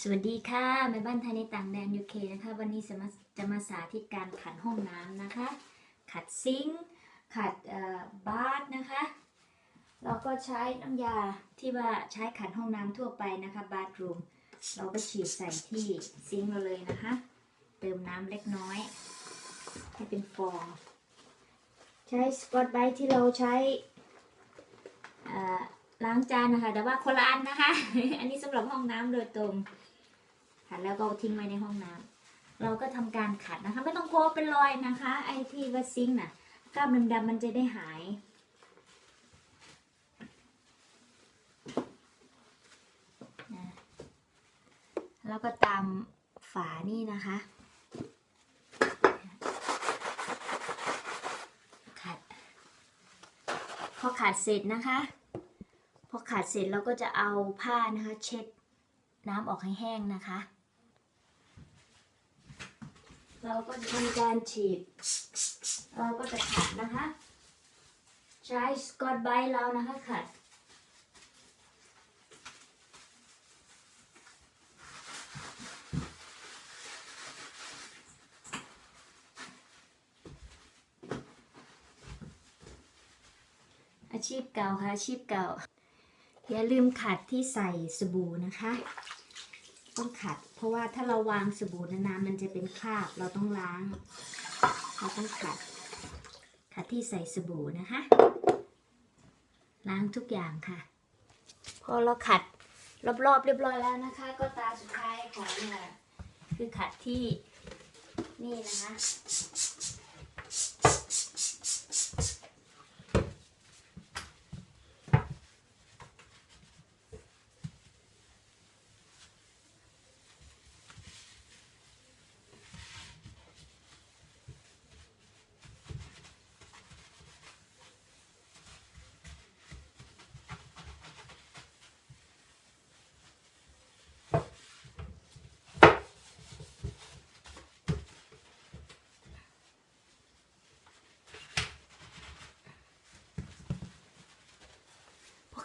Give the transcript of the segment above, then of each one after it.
สวัสดีค่ะแม่บ้านไทยในต่างแดนยูเคนะคะ วันนี้จะมาจะมาสาธิตการขัดห้องน้ำนะคะ ขัดซิงค์ขัดบาร์นะคะ เราก็ใช้น้ำยาที่ว่าใช้ขัดห้องน้ำทั่วไปนะคะบาร์รูมเราก็ฉีดใส่ที่ซิงค์เราเลยนะคะ เติมน้ำเล็กน้อย ให้เป็นฟอง ใช้สกอตไบรท์ที่เราใช้อ่อ ล้างจานนะคะ แต่ว่าคนละอันนะคะ อันนี้สำหรับห้องน้ำโดยตรงขัดแล้วก็ทิ้งไว้ในห้องน้ำเราก็ทำการขัดนะคะ ไม่ต้องกลัวเป็นรอยนะคะ ไอ้ที่ว่าซิงน่ะกล้ามดำๆมันจะได้หายแล้วก็ตามฝานี่นะคะ ขัด พอขัดเสร็จนะคะ พอขัดเสร็จเราก็จะเอาผ้านะคะเช็ดน้ำออกให้แห้งนะคะ เราก็ทำการฉีด เราก็จะขัดนะคะ ใช้สกอตไบรท์เรานะคะขัดอาชีพเก่าค่ะอาชีพเก่า อย่าลืมขัดที่ใส่สบู่นะคะ ต้องขัด เพราะว่าถ้าเราวางสบู่นานๆมันจะเป็นคราบเราต้องล้าง เราต้องขัด ขัดที่ใส่สบู่นะคะ ล้างทุกอย่างค่ะ พอเราขัดรอบๆเรียบร้อยแล้วนะคะ ก็ตาสุดท้ายของเนี่ยคือขัดที่นี่นะคะ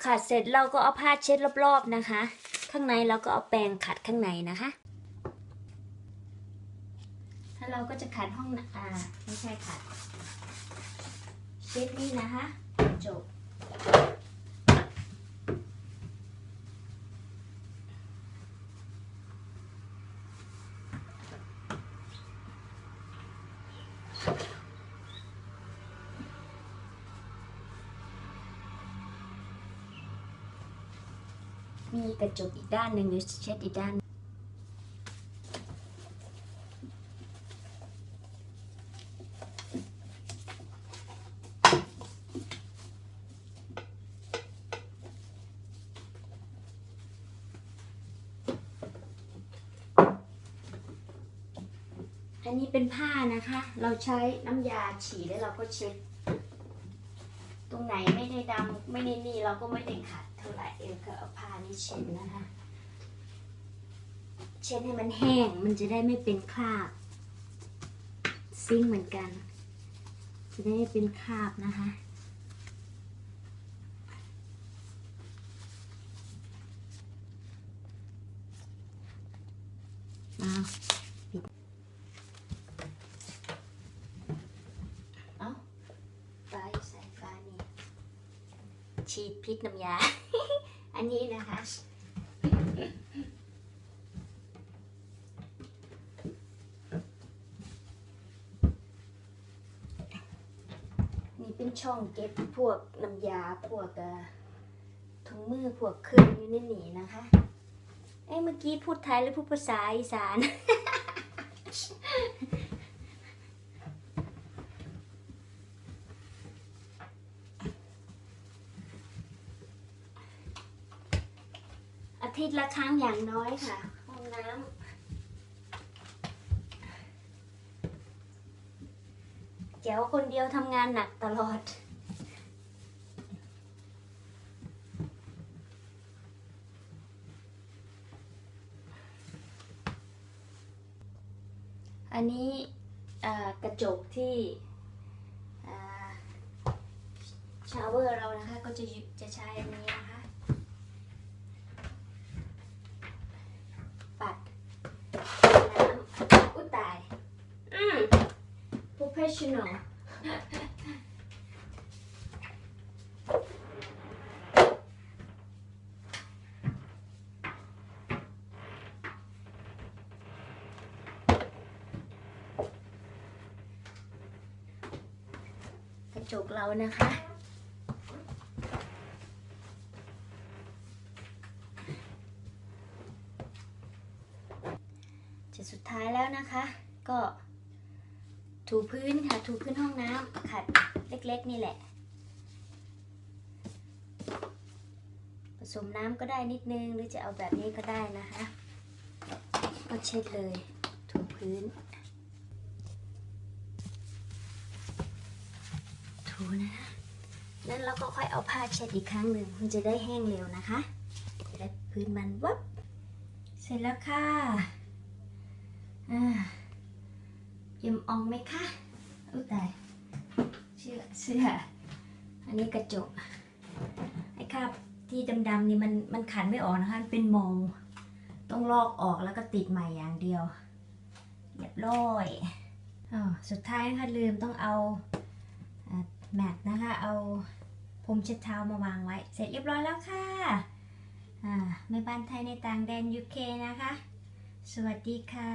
ขัดเสร็จเราก็เอาผ้าเช็ดรอบๆนะคะ ข้างในเราก็เอาแปรงขัดข้างในนะคะถ้าเราก็จะขัดห้องอ่าไม่ใช่ขัดเช็ดนี่นะคะจบ มีกระจกอีกด้านหนึ่งหรือเช็ดอีกด้าน อันนี้เป็นผ้านะคะ เราใช้น้ำยาฉีดแล้วเราก็เช็ด ตรงไหนไม่ได้ดำไม่ได้นี่เราก็ไม่ได้ขัด เท่าไหร่เออก็เอาผ้านี่เช็ดนะคะ เช็ดให้มันแห้งมันจะได้ไม่เป็นคราบ ซิ่งเหมือนกัน จะได้ไม่เป็นคราบนะคะอาปิดเอาไฟใส่ไฟนี่ ฉีดพิษน้ำยา อันนี้นะคะ นี่เป็นช่องเก็บพวกน้ำยาพวกถุงมือพวกเครื่องอยู่ในนี่นะคะ เอ้เมื่อกี้พูดไทยหรือพูดภาษาอีสาน อา ทิตย์ละครั้งอย่างน้อยค่ะห้องน้ำแจ๋วคนเดียวทำงานหนักตลอด อันนี้กระจกที่ชาวเวอร์เรานะคะ ก็จะจะใช้อันนี้นะคะ ป professional กระจกเรานะคะจุดสุดท้ายแล้วนะคะ ก็ ถูพื้นค่ะ ถูพื้นห้องน้ำขัดเล็กๆ นี่แหละ ผสมน้ำก็ได้นิดนึง หรือจะเอาแบบนี้ก็ได้นะคะก็เช็ดเลย ถูพื้น ถูนะคะนั้นเราก็ค่อยเอาผ้าเช็ดอีกครั้งหนึ่งมันจะได้แห้งเร็วนะคะจะได้พื้นมันวับ เสร็จแล้วค่ะอ่า เยิมอองไหมคะอุ้ยตายเสื้อเสื้ออันนี้กระจกไอ้คราบที่ดำๆนี่มันมันขันไม่ออกนะคะเป็นโมงต้องลอกออกแล้วก็ติดใหม่อย่างเดียวเรียบร้อยอาสุดท้ายนะคะลืมต้องเอาอแมทนะคะเอาพรมเช็ดเท้ามาวางไว้ เสร็จเรียบร้อยแล้วค่ะอ่าแม่บ้านไทยในต่างแดน UK นะคะ สวัสดีค่ะ